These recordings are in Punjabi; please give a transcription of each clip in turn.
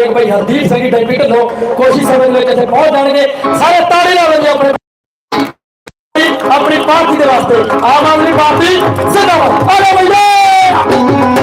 ਇੱਕ ਭਾਈ ਹਰਦੀਪ ਸਿੰਘ ਦੀ ਡੈਪੀ ਢੱਲੋ ਕੋਸ਼ਿਸ਼ ਸਮੇਂ ਦੇ ਵਿੱਚ ਇੱਥੇ ਪਹੁੰਚ ਜਾਣਗੇ। ਸਾਰੇ ਤਾੜੀ ਲਾਵਾਂਗੇ ਆਪਣੇ। ਆਪਣੀ ਪਾਰਟੀ ਦੇ ਵਾਸਤੇ। ਆਮ ਆਦਮੀ ਪਾਰਟੀ ਜ਼ਿੰਦਾਬਾਦ। ਆਲੇ ਭਈਆ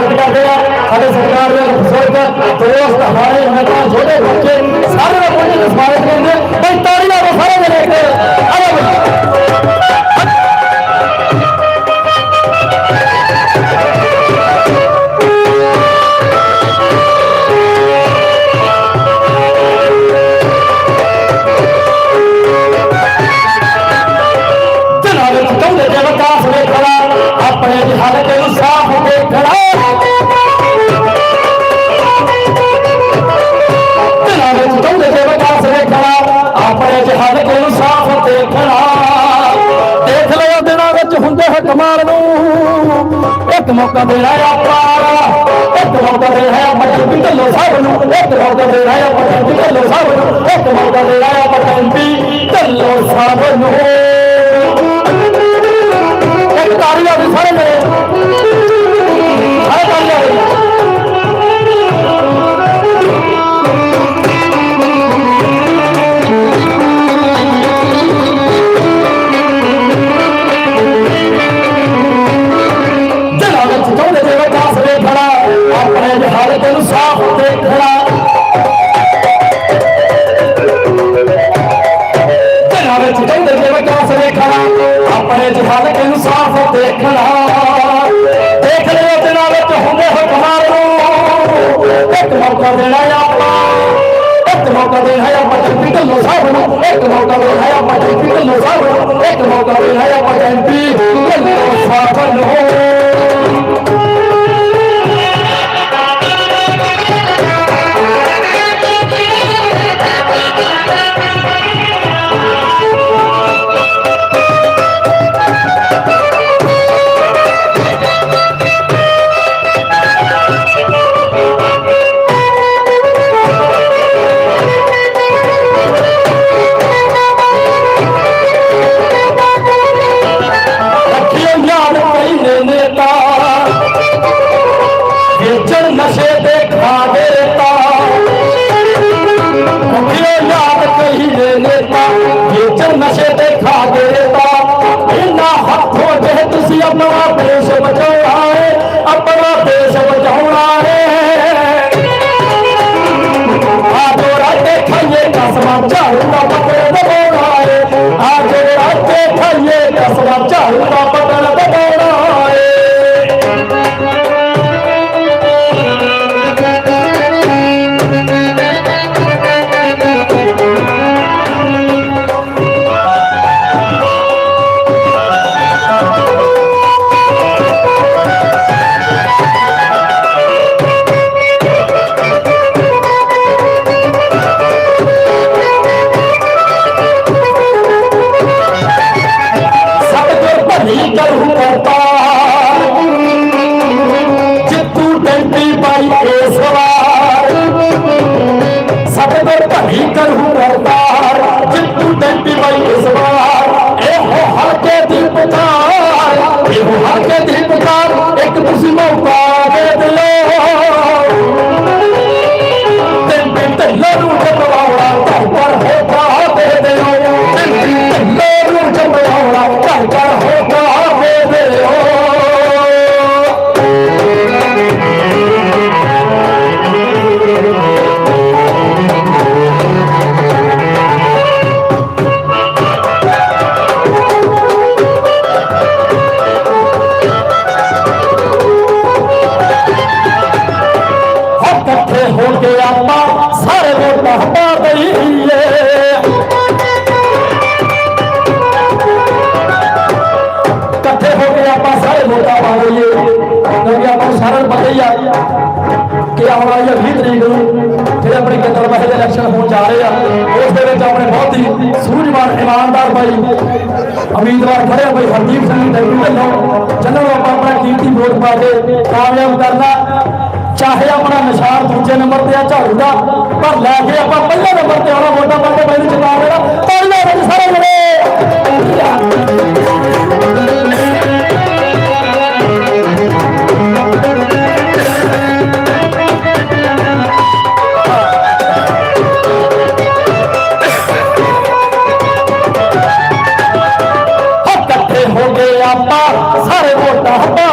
ਮੰਗ ਕਰਦੇ ਆ। ਸਾਡੇ ਸਰਕਾਰ ਦੇ ਅਫਸਰ ਤੇ ਦੋਸਤ ਹਮਾਰੇ ফলে मौका देना है आपको एक मौका देना है आपका एमपी का लोसा बनो एक मौका देना है आपका एमपी का लोसा बनो एक मौका देना है आपका एमपी का लोसा बनो 叫人到帮 ਸਾਰਿਆਂ ਕਿ ਆਉਣ ਵਾਲੀ 20 ਤਰੀਕ ਨੂੰ ਜਿਹੜੇ ਆਪਣੇ ਕੇਂਦਰ ਵਾਹੇ ਦੇ ਇਲੈਕਸ਼ਨ ਹੋਣ ਜਾ ਰਹੇ ਆ। ਉਸ ਦੇ ਵਿੱਚ ਆਪਣੇ ਬਹੁਤ ਹੀ ਸੂਝਵਾਨ, ਇਮਾਨਦਾਰ ਬਾਈ ਉਮੀਦਵਾਰ ਖੜੇ ਆ ਹਰਦੀਪ ਸਿੰਘ ਡੈਂਗੂ ਢੱਲੋਂ ਜਿਨ੍ਹਾਂ ਨੂੰ ਆਪਾਂ ਆਪਣਾ ਕੀਮਤੀ ਵੋਟ ਪਾ ਕੇ ਕਾਮਯਾਬ ਕਰਨਾ, ਚਾਹੇ ਆਪਣਾ ਨਿਸ਼ਾਨ ਦੂਜੇ ਨੰਬਰ ਤੇ ਆ, ਝਾੜੂ ਦਾ, ਪਰ ਲੈ ਕੇ ਆਪਾਂ ਪਹਿਲੇ ਨੰਬਰ ਤੇ ਆਉਣਾ, ਵੋਟਾਂ ਪਾ ਕੇ ਮੈਨੂੰ ਜਿਤਾ ਦੇਣਾ। ਪਹਿਲੇ ਵਿੱਚ ਸਾਰੇ ਜਣੇ। ਸਾਰੇ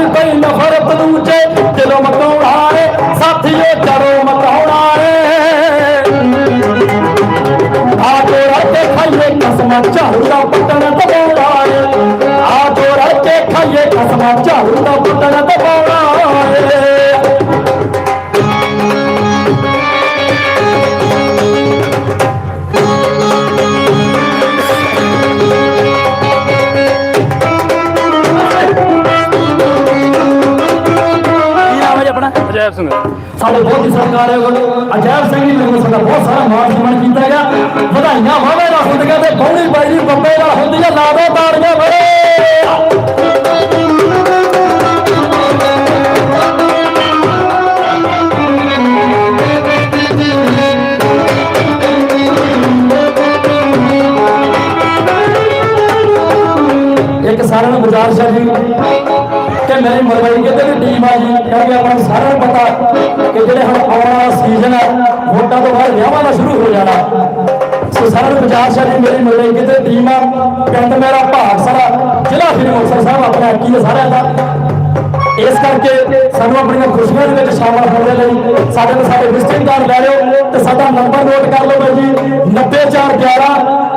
ਫੈਲ ਕੋਈ ਨਫ਼ਰਤ ਦੂਜੇ ਦਿਲੋਂ ਮਕਾਉਣਾ ਏ ਸਾਥੀਏ ਜੜੋਂ ਮਕਾਉਣਾ ਰੇ ਆ ਜੋ ਰੱਖੇ ਖਾਈਏ ਕਸਮਾਂ ਝਾੜੂ ਦਾ ਪੱਟਣ ਦਬਾਉਣਾ ਏ ਆ ਜੋ ਰੱਖੇ ਖਾਈਏ ਕਸਮਾਂ ਝਾੜੂ ਦਾ ਅਜੈਬ ਸਿੰਘ। ਸਾਡੇ ਬਹੁਤ ਹੀ ਸਤਿਕਾਰਯੋਗ ਅਜੈਬ ਸਿੰਘ ਜੀ ਮੈਨੂੰ ਸਾਡਾ ਬਹੁਤ ਸਾਰਾ ਮਾਣ ਸਨਮਾਨ ਕੀਤਾ ਗਿਆ। ਵਧਾਈਆਂ ਹੋਵੇ ਨਾ ਹੁੰਦੀਆਂ ਤੇ ਬੌਣੀ ਬਾਈ ਦੀ ਬੰਬੇ ਨਾਲ ਹੁੰਦੀ ਲਾ ਦੋ ਤਾੜੀਆਂ ਬੜੇ। ਇੱਕ ਸਾਰਿਆਂ ਨੂੰ ਗੁਜ਼ਾਰਿਸ਼ ਹੈ ਜੀ ਕਿ ਮੇਰੀ ਮਰਵਾਈ ਟੀਮ ਆ ਜੀ ਕਿਉਂਕਿ ਆਪਾਂ ਨੂੰ ਸਾਰਿਆਂ ਨੂੰ ਪਤਾ ਕਿ ਜਿਹੜੇ ਹੁਣ ਆਉਣ ਵਾਲਾ ਸੀਜ਼ਨ ਹੈ, ਵੋਟਾਂ ਤੋਂ ਬਾਅਦ ਵਿਆਹਾਂ ਦਾ ਸ਼ੁਰੂ ਹੋ ਜਾਣਾ। ਸੋ ਸਾਰਿਆਂ ਨੂੰ ਗੁਜ਼ਾਰਿਸ਼ ਹੈ ਜੀ ਮੇਰੀ ਮਰਵਾਈ ਕਿਤੇ ਟੀਮ ਆ, ਪਿੰਡ ਮੇਰਾ ਭਾਗਸਰਾ ਜ਼ਿਲ੍ਹਾ ਸ੍ਰੀ ਮੁਕਤਸਰ ਸਾਹਿਬ, ਆਪਣੇ ਕੀ ਹੈ ਸਾਰਿਆਂ ਦਾ। ਇਸ ਕਰਕੇ ਸਾਨੂੰ ਆਪਣੀਆਂ ਖੁਸ਼ੀਆਂ ਦੇ ਵਿੱਚ ਸ਼ਾਮਲ ਹੋਣ ਦੇ ਲਈ ਸਾਡੇ ਨਾਲ ਸਾਡੇ ਵਿਜ਼ਿਟਿੰਗ ਕਾਰਡ ਲੈ ਲਿਓ ਤੇ ਸਾਡਾ ਨੰਬਰ ਨੋਟ ਕਰ ਲਓ ਬਾਈ ਜੀ 90411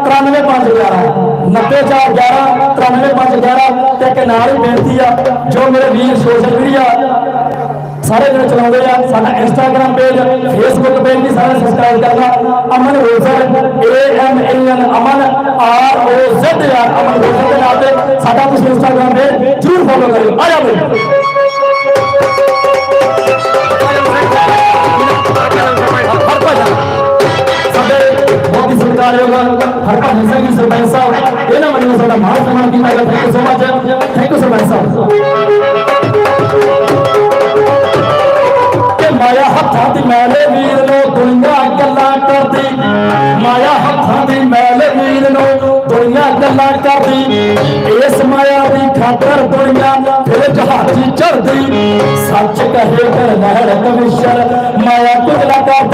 93511 90411 93511 ਤੇ ਇੱਕ ਨਾਲ ਹੀ ਬੇਨਤੀ ਆ, ਜੋ ਮੇਰੇ ਵੀਰ ਸੋਸ਼ਲ ਮੀਡੀਆ ਸਾਰੇ ਜਿਹੜੇ ਚਲਾਉਂਦੇ ਆ, ਸਾਡਾ ਇੰਸਟਾਗ੍ਰam ਪੇਜ ਫੇਸਬੁੱਕ ਪੇਜ ਵੀ ਸਾਰੇ ਸਬਸਕ੍ਰਾਈਬ ਕਰਨਾ। Aman Rozer A M N Aman R O Z R Aman Rozer ਦੇ ਨਾਮ ਤੇ ਸਾਡਾ ਤੁਸੀਂ ਇੰਸਟਾਗ੍ਰam ਪੇਜ ਜਰੂਰ ਫੋਲੋ ਕਰਿਓ। ਆ ਜਾਓ ਬਹੁਤ ਹੀ ਸਤਿਕਾਰਯੋਗ ਹਰਭਜਨ ਸਿੰਘ ਜੀ ਸਰਪੰਚ ਸਾਹਿਬ ਇਹਨਾਂ ਵੱਲੋਂ ਸਾਡਾ ਮਾਣ ਸਨਮਾਨ ਕੀਤਾ ਗਿਆ thank you so much thank you sarpanch sahib ਕਿ ਮਾਇਆ ਹੱਥਾਂ ਦੀ ਮੈਲੇ ਵੀਰ ਨੂੰ ਦੁਨੀਆ ਗੱਲਾਂ ਕਰਦੀ ਮਾਇਆ ਹੱਥਾਂ ਦੀ ਮੈਲੇ ਵੀਰ ਨੂੰ ਦੁਨੀਆ ਗੱਲਾਂ ਕਰਦੀ ਇਸ ਮਾਇਆ ਦੀ ਖਾਤਰ ਦੁਨੀਆ ਫਿਰ ਜਹਾਜ਼ੀ ਚੜਦੀ ਸੱਚ ਕਹੇ ਕਰ ਲਹਿਰ ਕਮਿਸ਼ਨ ਮਾਇਆ ਕੁਝਲਾ ਕਰਦੀ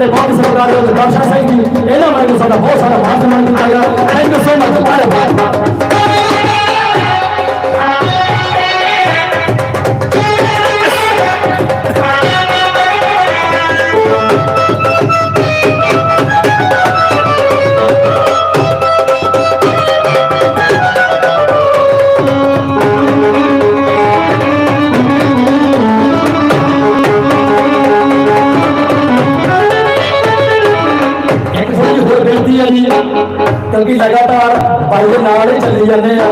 ਸਾਡੇ ਬਹੁਤ ਸਤਿਕਾਰਯੋਗ ਦਰਸ਼ਨ ਸਿੰਘ ਜੀ, ਇਹਨਾਂ ਵੱਲੋਂ ਸਾਡਾ ਬਹੁਤ ਸਾਰਾ ਮਾਣ ਸਨਮਾਨ ਕੀਤਾ ਗਿਆ। ਥੈਂਕ ਯੂ ਸੋ ਮਚ ਧੰਨਵਾਦ ਕਿਉਂਕਿ ਲਗਾਤਾਰ ਭਾਈ ਦੇ ਨਾਲ ਹੀ ਚੱਲੀ ਜਾਂਦੇ ਆ।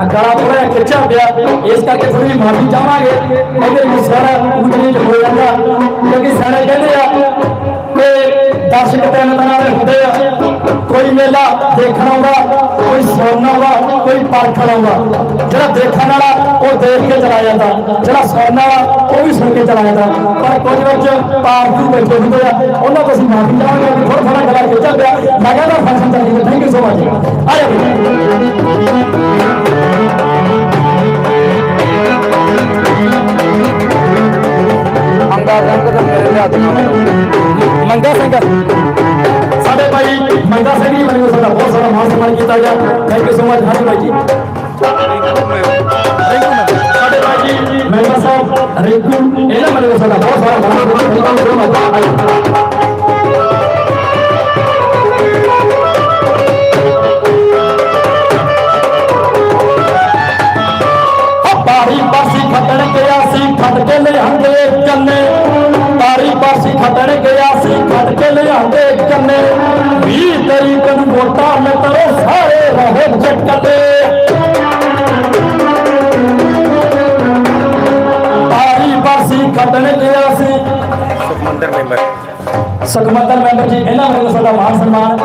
ਆ ਗਲਾ ਖਿੱਚਿਆ ਪਿਆ। ਇਸ ਕਰਕੇ ਥੋੜੀ ਮਾਫੀ ਚਾਹਾਂਗੇ। ਇਹਦੇ ਵਿੱਚ ਸਾਰਾ ਉੱਚ ਹੋ ਜਾਂਦਾ। ਕਿਉਂਕਿ ਸਾਰੇ ਕਹਿੰਦੇ ਆ ਕਿ ਦਰਸ਼ਕ ਤਿੰਨ ਤਰ੍ਹਾਂ ਦੇ ਹੁੰਦੇ ਆ। ਕੋਈ ਮੇਲਾ ਦੇਖਣ ਆਉਂਦਾ ਕੋਈ ਸੁਣਨ ਆਉਂਦਾ ਕੋਈ ਪਰਖਣ ਆਉਂਦਾ। ਜਿਹੜਾ ਦੇਖਣ ਵਾਲਾ ਉਹ ਦੇਖ ਕੇ ਚਲਾ ਜਾਂਦਾ। ਜਿਹੜਾ ਸੁਣਨ ਵਾਲਾ ਉਹ ਵੀ ਸੁਣ ਕੇ ਚਲਾ ਜਾਂਦਾ। ਪਰ ਕੁਝ ਵਿੱਚ ਪਾਰਟੀ ਬੈਠੇ ਹੁੰਦੇ ਆ। ਉਹਨਾਂ ਤੋਂ ਅਸੀਂ ਮਾਫੀ ਚਾਹਾਂਗੇ ਕਿ ਥੋੜਾ ਥੋੜਾ ਗਲਾ ਖਿੱਚਿਆ ਪਿਆ। ਲਗਾਤਾਰ ਫੰਕਸ਼ਨ ਚੱਲੀ ਜਾਂਦਾ ਥੈਂਕ ਯੂ ਸੋ ਮਚ ਆ ਜਾਓ ਮੰਗਾ ਸਿੰਘ ਤੇ ਮੇਰੇ ਲਿਆ ਮੰਗਾ ਸਿੰਘ। ਭਾਈ ਮੰਗਾ ਸਿੰਘ ਜੀ ਮੈਨੂੰ ਸਾਡਾ ਬਹੁਤ ਸਾਰਾ ਮਾਨ ਸਨਮਾਨ ਕੀਤਾ ਗਿਆ। ਥੈਂਕ ਯੂ ਸੋ ਮਚ ਹਾਂਜੀ ਭਾਈ ਜੀ। ਸਾਡੇ ਭਾਈ ਜੀ ਮੰਗਾ ਸਾਹਿਬ ਰਿੰਕੂ ਇਹਨਾਂ ਮੈਨੂੰ ਸਾਡਾ ਬਹੁਤ ਸਾਰਾ ਮਾਨ ਸਨਮਾਨ ਕੀਤਾ ਗਿਆ। ਬਾਰੀ ਪਾਸੀ ਖੱਟਣ ਗਿਆ ਸੀ ਖੱਟ ਕੇ ਲਿਆਂਦੇ ਕੰਨੇ ਬਾਰੀ ਪਾਸੀ ਖੱਟਣ ਗਿਆ ਸੀ ਖੱਟ ਕੇ ਲਿਆਂਦੇ ਕੰਨੇ। 20 ਤਰੀਕ ਨੂੰ ਵੋਟਾਂ ਮਿੱਤਰੋ ਸਾਰੇ ਰਹੇ ਚੱਕਦੇ ਬਾਰੀ ਪਾਸੀ ਖੱਟਣ ਗਿਆ ਸੀ। ਸੁਖਮੰਦਰ ਮੈਂਬਰ। ਸੁਖਮੰਦਰ ਮੈਂਬਰ ਜੀ ਇਹਨਾਂ ਵੱਲੋਂ ਸਾਡਾ ਮਾਨ ਸਨਮਾਨ।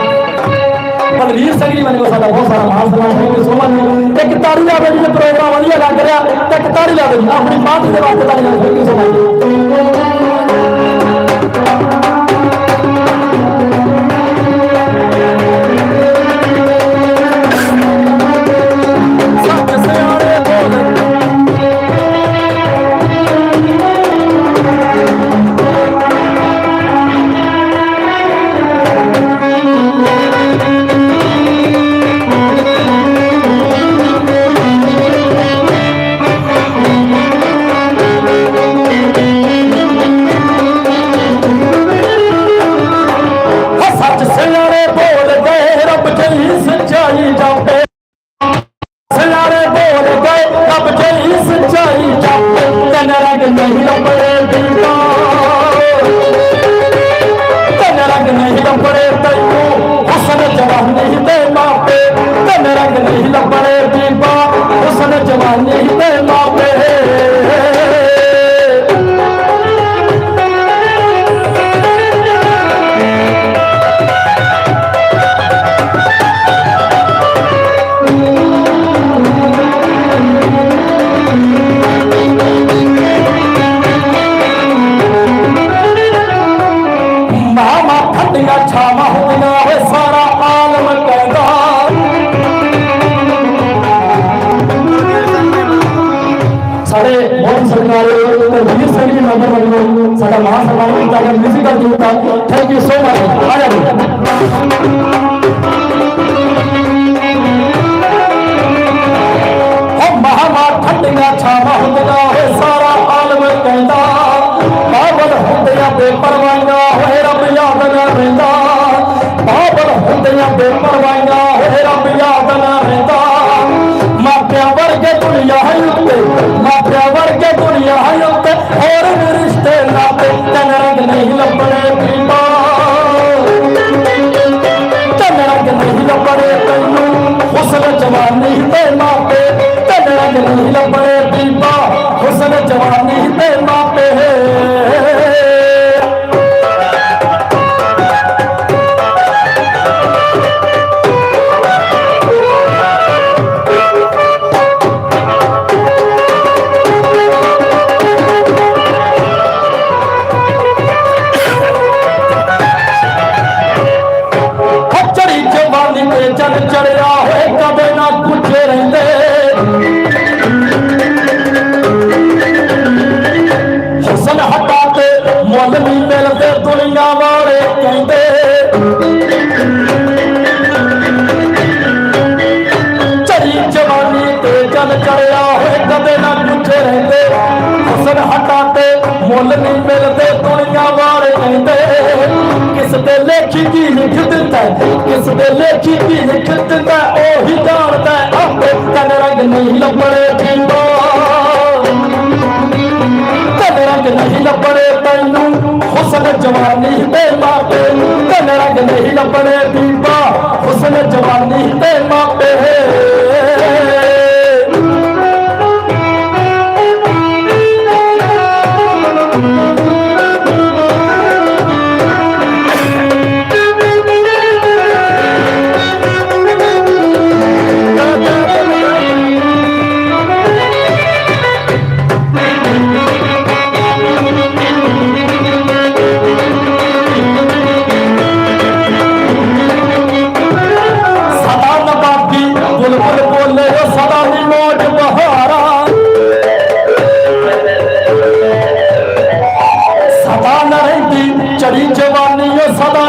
ਬਲਵੀਰ ਸਿੰਘ ਜੀ ਵੱਲੋਂ ਸਾਡਾ ਬਹੁਤ ਸਾਰਾ ਮਾਨ ਸਨਮਾਨ। ਥੈਂਕ ਯੂ ਸੋ ਮਚ ਇੱਕ ਤਾੜੀ ਲਾ ਦਿਓ ਜੀ ਪ੍ਰੋਗਰਾਮ ਵਧੀਆ ਲੱਗ ਰਿਹਾ। ਤੇ ਇੱਕ ਤਾੜੀ ਲਾ ਜੀ ਆਪਣੀ ਮਾਂ ਦੇ ਵਾਸਤੇ ਤਾੜੀ ਲਾ ਦਿਓ ਥੈਂਕ ਮਿਊਜ਼ੀਕਲ ਗਰੁੱਪ ਦਾ ਥੈਂਕ ਯੂ ਸੋ ਮਚ ਆ ਜਾਓ ਉਹ ਮਹਾਮਾ ਠੰਡੀਆਂ ਛਾਵਾਂ ਹੁੰਦੀਆਂ ਹੋਏ ਸਾਰਾ ਆਲਮ ਕਹਿੰਦਾ ਬਾਬਲ ਹੁੰਦੀਆਂ ਬੇਪਰਵਾਹੀਆਂ ਹੋਏ ਰੱਬ ਯਾਦ ਨਾ ਰਹਿੰਦਾ ਬਾਬਲ ਹੁੰਦੀਆਂ ਬੇਪਰਵਾਹੀਆਂ ਹੋਏ ਰੱਬ ਯਾਦ ਨਾ ਰਹਿੰਦਾ ਮਾਪਿਆਂ ਵਰਗੇ ਦੁਨੀਆ ਹੈ ਉੱਤੇ ਮਾਪਿਆਂ ਵਰਗੇ ਦੁਨੀਆ ਹੈ ਉੱਤੇ ਹੋਰ ਵੀ ਰਿਸ਼ਤੇ ਨਾਤੇ ਤਨ ਰੰਗ ਹੁਸਨ ਜਵਾਨੀ ਤੇ ਮਾਪੇ ਤੇ ਲੜਗ ਨਹੀਂ ਲੱਭਣੇ ਦੀਪਾ। ਹੁਸਨ ਜਵਾਨੀ ਤੇ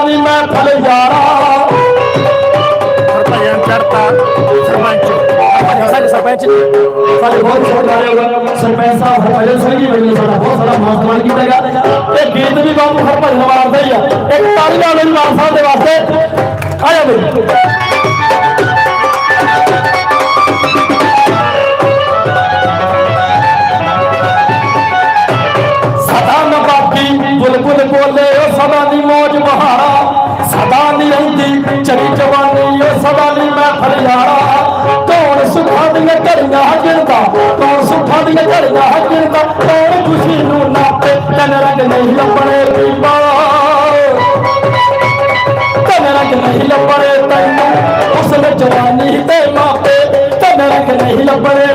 ਨਹੀਂ ਮੈਂ ਥਲੇ ਯਾਰਾ। ਸਰਪੰਚਾਂ ਚੜਤਾ ਸਰਪੰਚ। ਸਾਡੇ ਸਰਪੰਚ ਸਾਡੇ ਬਹੁਤ ਸਰਪੰਚ ਸਰਪੰਚ ਸਾਹਿਬ ਹਜਨ ਸਿੰਘ ਜੀ ਮੈਨੂੰ ਸਾਡਾ ਬਹੁਤ ਸਾਰਾ ਮਾਸਮਾਨ ਕੀਤਾ ਹੈਗਾ ਤੇ ਗੀਤ ਵੀ ਬਾਬੂ ਹਰਪੰਚ ਨਵਾਰ ਦਾ ਹੀ ਆ। ਇੱਕ ਤਾਲੀ ਨਾਲ ਵਾਰ ਸਾਹਿਬ ਦੇ ਵਾਸਤੇ। ਆ ਜਾ ਬਈ। ਸੁੱਖਾਂ ਦੀਆਂ ਘੜੀਆਂ ਗਿਣਦਾ ਕੌਣ ਸੁੱਖਾਂ ਦੀਆਂ ਘੜੀਆਂ ਗਿਣਦਾ ਕੌਣ ਖੁਸ਼ੀ ਨੂੰ ਨਾਪੇ ਤਨ ਰੰਗ ਨਹੀਂ ਲੱਭਣੇ ਪੀਪਾ ਤਨ ਰੰਗ ਨਹੀਂ ਲੱਭਣੇ ਤੈਨੂੰ, ਉਸ ਜਵਾਨੀ ਤੇ ਮਾਪੇ ਤਨ ਰੰਗ ਨਹੀਂ ਲੱਭਣੇ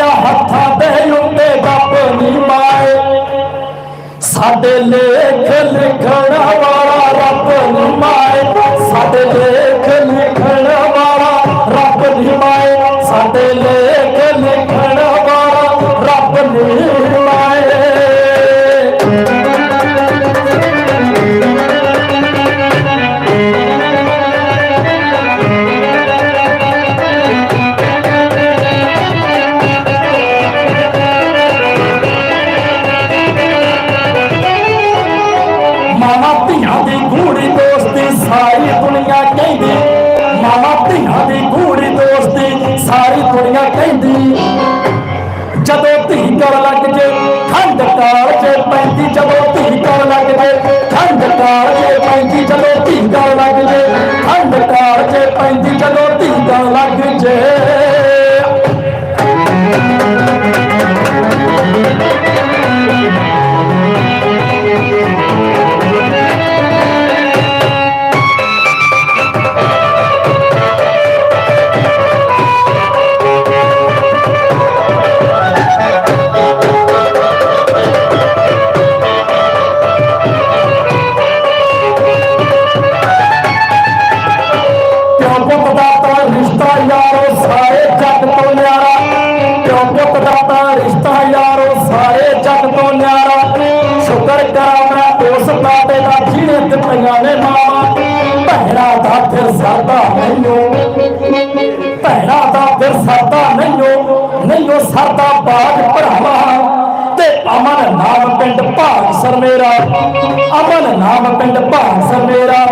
ਆ ਹੱਥਾਂ ਦੇ ਉੱਤੇ ਗੱਪ ਨੀ ਮਾਏ। ਸਾਡੇ ਲੇਖ ਲਿਖਣ ਵਾਲਾ ਰੱਬ ਨੀ ਮਾਏ। ਸਾਡੇ ਭੈਣਾ ਦਾ ਫਿਰ ਸਰਦਾ ਮੈਨੂੰ ਨਹੀਂ ਸਰਦਾ ਬਾਗ ਭਰਾਵਾ। ਤੇ ਅਮਨ ਨਾਮ ਪਿੰਡ ਭਾਗ ਸਰ ਮੇਰਾ। ਅਮਨ ਨਾਮ ਪਿੰਡ ਭਾਗ ਸਰ ਮੇਰਾ।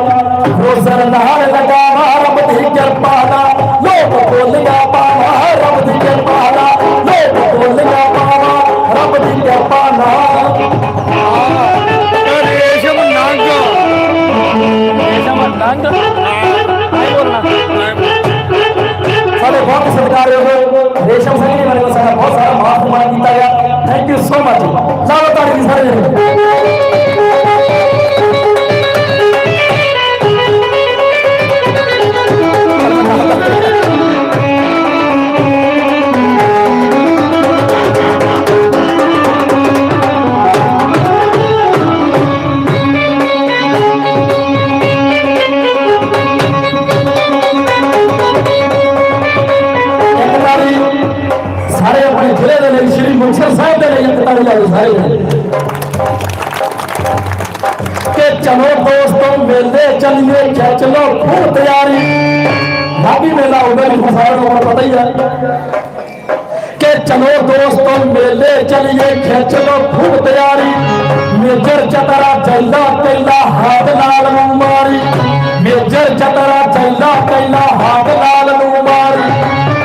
ਰੋਜ਼ਰ ਨਾਲ ਲਗਾਵਾ ਰੱਬ ਦੀ ਕਿਰਪਾ ਦਾ। ਲੋਕ ਬੋਲਿਆ ਪਾਵਾ, ਰੱਬ ਦੀ ਕਿਰਪਾ ਦਾ। ਲੋਕ ਬੋਲਿਆ ਪਾਵਾ, ਰੱਬ ਦੀ ਕਿਰਪਾ ਨਾਲ। ਰੇਸ਼ਮ ਨੰਗ। ਰੇਸ਼ਮ ਨੰਗ। ਸਾਡੇ ਬਹੁਤ ਸਤਿਕਾਰਯੋਗ ਰੇਸ਼ਮ ਸਿੰਘ ਜੀ ਵੱਲੋਂ ਸਾਡਾ ਬਹੁਤ ਸਾਰਾ ਮਾਨ ਸਨਮਾਨ ਕੀਤਾ ਗਿਆ। ਥੈਂਕ ਯੂ ਸੋ ਮਚ ਲਾਓ ਤਾੜੀ ਸਾਰੇ ਜਣੇ। ਭਾਈ ਕਿ ਚਲੋ ਦੋਸਤੋ ਮੇਲੇ ਚੱਲੀਏ ਖਿੱਚ ਲੋ ਖੂਬ ਤਿਆਰੀ ਮੇਜਰ ਚਤਰਾ ਚੱਲਾ ਕੱਲਾ ਹਾਥ ਨਾਲ ਨੂੰ ਮਾਰੀ ਮੇਜਰ ਚਤਰਾ ਚੱਲਾ ਕੱਲਾ ਹਾਥ ਨਾਲ ਨੂੰ ਮਾਰੀ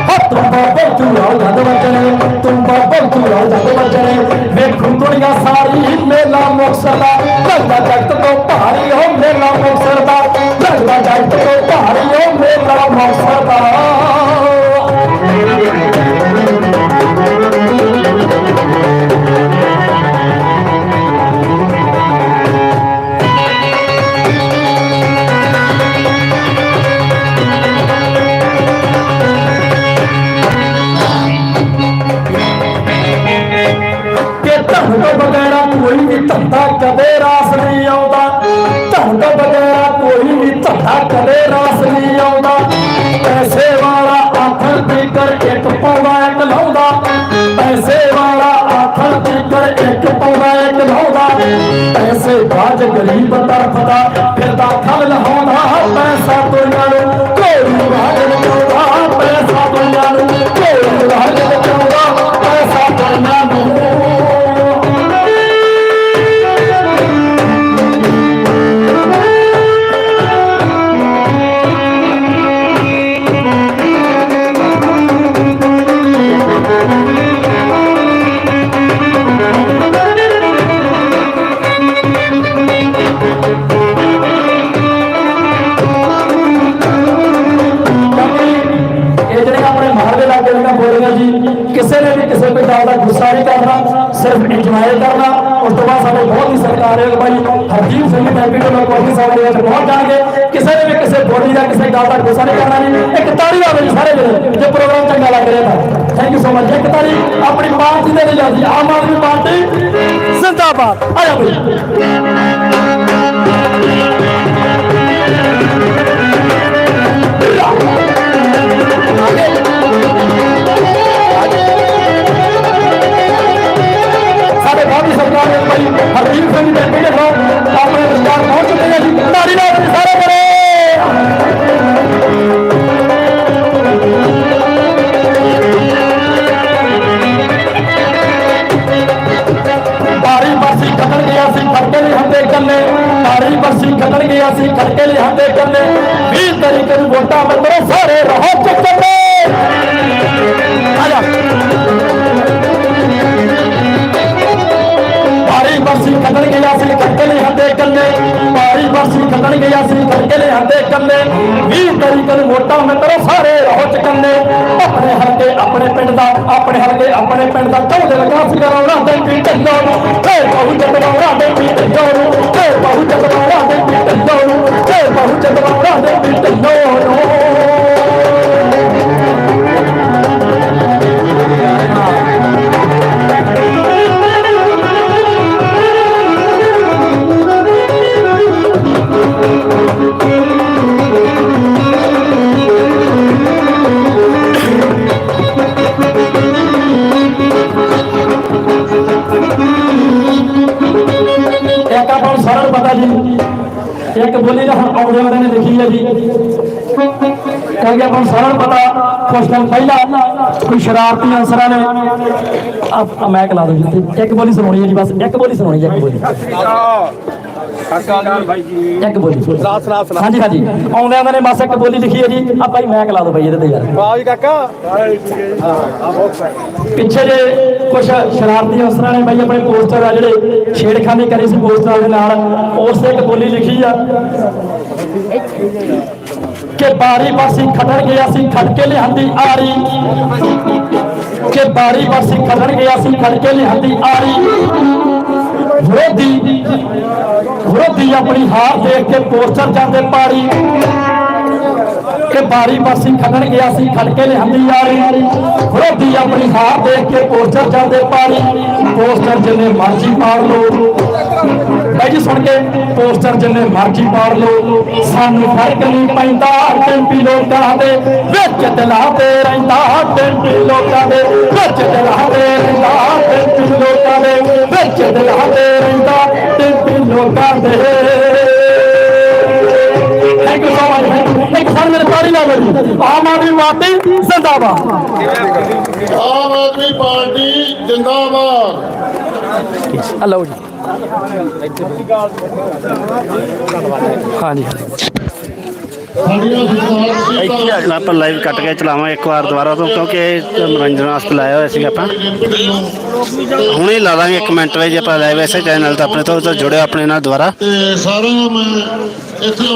ਹੱਥ ਬਾਬਾ ਚੂੜਾ ਜਦ ਵਜਣੇ ਤੁਮ ਬਾਬਾ ਚੂੜਾ ਜਦ ਵਜਣੇ ਵੇਖੂ ਦੁਨੀਆ ਸਾਰੀ ਮੇਲਾ ਮੁਕਸਰ ਦਾ ਜਗਤ ਤੋਂ ਜ਼ਿੰਦਾਬਾਦ। ਆ ਜਾ ਸਾਡੇ ਬਾਬੀ ਸਰਕਾਰ ਦੇ ਭਾਈ ਹਰਜੀਤ ਸਿੰਘ ਦੇ ਪਿੰਡ ਤੋਂ ਆਪਣੇ ਵਿਚਾਰ ਪਹੁੰਚ ਚੁੱਕੇ ਨੇ ਜੀ। ਤਾੜੀ ਨਾਲ ਸਾਰੇ ਬੜੇ। ਕੰਨੇ ਬਰਸੀ ਕੱਢਣਗੇ ਅਸੀਂ ਸੀ ਖੜਕੇ ਲਈ ਹੰਦੇ ਕੰਨੇ। 20 ਤਰੀਕ ਨੂੰ ਵੋਟਾਂ ਮੰਗੋ ਸਾਰੇ ਰਹੋ ਚੁੱਕੇ ਆ ਜਾ। ਬਰਸੀ ਕੱਢਣਗੇ ਬਰਸੀ ਗਿਆ ਸੀ ਖੜਕੇ ਲਈ ਹੰਦੇ ਕੰਨੇ 20 ਤਰੀਕ ਨੂੰ ਵੋਟਾਂ ਮੰਗੋ ਸਾਰੇ ਰਹੋ ਚੁੱਕੇ ਆਪਣੇ ਹਲਕੇ ਆਪਣੇ ਪਿੰਡ ਦਾ ਆਪਣੇ ਹਲਕੇ ਆਪਣੇ ਪਿੰਡ ਦਾ ਚੌਦੇ ਲਗਾ ਸੀ ਕਰਾਉਣਾ ਦੇ ਪਿੰਡ ਨੂੰ ਤੇ ਬਹੁ ਜਗਰਾਉਣਾ ਦੇ ਪਿੰਡ ਨੂੰ ਤੇ ਬਹੁ ਜਗਰਾਉਣਾ ਦੇ ਪਿੰਡ ਨੂੰ ਤੇ ਬਹੁ ਜਗਰਾਉਣਾ ਦੇ ਪਿੰਡ ਨੂੰ ਬੋਲੀ ਦਾ ਹੁਣ ਆਉਂਦੇ ਵਾਲੇ ਨੇ ਲਿਖੀ ਹੈ ਜੀ ਕਿਉਂਕਿ ਆਪਾਂ ਨੂੰ ਸਾਰਿਆਂ ਨੂੰ ਪਤਾ ਕੁਝ ਦਿਨ ਪਹਿਲਾਂ ਕੋਈ ਸ਼ਰਾਰਤੀ ਅਨਸਰਾਂ ਨੇ ਆ ਮੈਕ ਲਾ ਦਿਓ ਜੀ ਇੱਕ ਬੋਲੀ ਸੁਣਾਉਣੀ ਹੈ ਜੀ, ਬਸ ਇੱਕ ਬੋਲੀ ਸੁਣਾਉਣੀ ਹੈ, ਇੱਕ ਬੋਲੀ। ਭਾਈ ਜੀ ਇੱਕ ਬੋਲੀ ਰਾਸ ਰਾਸ ਹਾਂਜੀ ਹਾਂਜੀ। ਆਉਂਦੇ ਆਉਂਦੇ ਨੇ ਬਸ ਇੱਕ ਬੋਲੀ ਲਿਖੀ ਹੈ ਜੀ। ਆ ਭਾਈ ਮੈਕ ਲਾ ਦਿਓ ਭਾਈ ਇਹਦੇ ਤੇ ਯਾਰ। ਬਾਜੀ ਕਾਕਾ। ਪਿੱਛੇ ਜੇ ਕੁਝ ਸ਼ਰਾਰਤੀ ਅਫਸਰਾਂ ਨੇ ਬਾਈ ਆਪਣੇ ਪੋਸਟਰ ਆ ਜਿਹੜੇ ਛੇੜਖਾਨੀ ਕਰੀ ਸੀ ਪੋਸਟਰਾਂ ਦੇ ਨਾਲ ਉਸ ਤੇ ਇੱਕ ਬੋਲੀ ਲਿਖੀ ਆ। ਕਿ ਬਾਰੀ ਪਾਸੀ ਖੜਨ ਗਿਆ ਸੀ ਖੜ ਕੇ ਲਿਆਂਦੀ ਆਰੀ। ਕਿ ਬਾਰੀ ਪਾਸੀ ਖੜਨ ਗਿਆ ਸੀ ਖੜ ਕੇ ਲਿਆਂਦੀ ਆਰੀ। ਵਿਰੋਧੀ ਵਿਰੋਧੀ ਆਪਣੀ ਹਾਰ ਦੇਖ ਕੇ ਪੋਸਟਰ ਜਾਂਦੇ ਪਾਰੀ ਕਿ ਬਾਰੀ ਪਾਸੀ ਖੜਨ ਗਿਆ ਸੀ ਖੜ ਕੇ ਲਿਆਂਦੀ ਯਾਰੀ। ਵਿਰੋਧੀ ਆਪਣੀ ਹਾਰ ਦੇਖ ਕੇ ਪੋਸਟਰ ਜਾਂਦੇ ਪਾਰੀ ਪੋਸਟਰ ਜਿੰਨੇ ਮਰਜ਼ੀ ਪਾੜ ਲੋ ਭਾਈ ਜੀ ਸੁਣ ਕੇ, ਪੋਸਟਰ ਜਿੰਨੇ ਮਰਜ਼ੀ ਪਾੜ ਲੋ ਸਾਨੂੰ ਫ਼ਰਕ ਨਹੀਂ ਪੈਂਦਾ ਟੈਂਪੀ ਲੋਕਾਂ ਦੇ ਵਿੱਚ ਦਿਲਾਂ ਰਹਿੰਦਾ ਟੈਂਪੀ ਲੋਕਾਂ ਦੇ ਵਿੱਚ ਦਿਲਾਂ ਰਹਿੰਦਾ ਟੈਂਪੀ ਲੋਕਾਂ ਵਿੱਚ ਦਿਲਾਤੇ ਰਹਿੰਦਾ। ਲੋਕਾਂ ਦੇ। ਥੈਂਕ ਯੂ ਸੋ ਮਚ ਇੱਕ ਸਾਲ ਮੇਰੇ ਤਾੜੀ ਲਾ ਲਓ ਜੀ। ਆਮ ਆਦਮੀ ਪਾਰਟੀ ਜ਼ਿੰਦਾਬਾਦ। ਆਮ ਆਦਮੀ ਪਾਰਟੀ ਜਿੰਦਾਬਾਦ। ਹਲੋ ਜੀ। ਹਾਂਜੀ। ਸਾਡੀਆਂ ਸਰਕਾਰ ਆਪਾਂ ਲਾਈਵ ਕੱਟ ਕੇ ਚਲਾਵਾਂ ਇੱਕ ਵਾਰ ਦੁਬਾਰਾ ਤੋਂ, ਕਿਉਂਕਿ ਮਨੋਰੰਜਨ ਵਾਸਤੇ ਲਾਇਆ ਹੋਇਆ ਸੀ ਆਪਾਂ। ਹੁਣੇ ਲਾ ਦਾਂਗੇ ਇੱਕ ਮਿੰਟ ਵਿੱਚ ਆਪਾਂ ਲਾਈਵ ਐਸੇ ਚੈਨਲ ਤੇ ਆਪਣੇ ਤੋਂ ਤੋਂ ਜੁੜਿਓ ਆਪਣੇ ਨਾਲ ਦੁਬਾਰਾ। ਸਾਰਿਆਂ ਨੂੰ ਮੈਂ ਇੱਥੇ